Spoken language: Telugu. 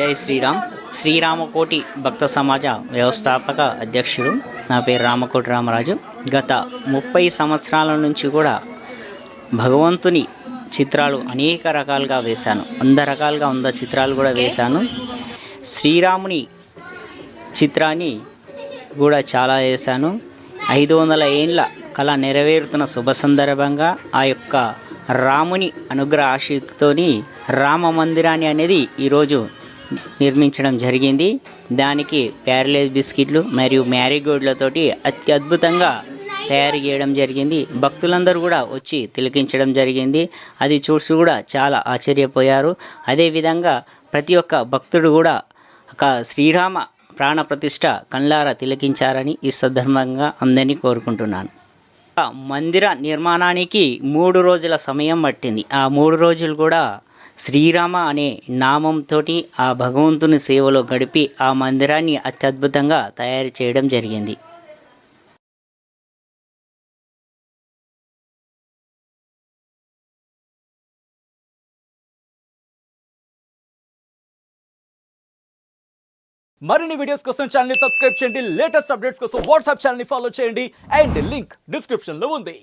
జై శ్రీరామ్. శ్రీరామకోటి భక్త సమాజ వ్యవస్థాపక అధ్యక్షుడు. నా పేరు రామకోటి రామరాజు. గత ముప్పై సంవత్సరాల నుంచి కూడా భగవంతుని చిత్రాలు అనేక రకాలుగా వేశాను. వంద రకాలుగా వంద చిత్రాలు కూడా వేశాను. శ్రీరాముని చిత్రాన్ని కూడా చాలా వేశాను. ఐదు వందల ఏండ్ల కళ నెరవేరుతున్న శుభ సందర్భంగా ఆ యొక్క రాముని అనుగ్రహ ఆశీస్సుతోని రామ మందిరాన్ని అనేది ఈరోజు నిర్మించడం జరిగింది. దానికి ప్యారలైజ్ బిస్కెట్లు మరియు మ్యారీగోల్డ్లతోటి అత్యద్భుతంగా తయారు చేయడం జరిగింది. భక్తులందరూ కూడా వచ్చి తిలకించడం జరిగింది. అది చూసి కూడా చాలా ఆశ్చర్యపోయారు. అదేవిధంగా ప్రతి ఒక్క భక్తుడు కూడా ఒక శ్రీరామ ప్రాణ ప్రతిష్ట కళ్ళారా తిలకించారని ఈ సందర్భంగా అందరినీ కోరుకుంటున్నాను. ఆ మందిర నిర్మాణానికి మూడు రోజుల సమయం పట్టింది. ఆ మూడు రోజులు కూడా శ్రీరామ అనే నామంతో ఆ భగవంతుని సేవలో గడిపి ఆ మందిరాన్ని అత్యద్భుతంగా తయారు చేయడం జరిగింది. మరిన్ని వీడియోస్ కోసం ఛానల్ సబ్స్క్రైబ్ చేయండి. లేటెస్ట్ అప్డేట్స్ కోసం వాట్సాప్ ఛానల్ ఫాలో చేయండి. అండ్ లింక్ డిస్క్రిప్షన్లో ఉంది.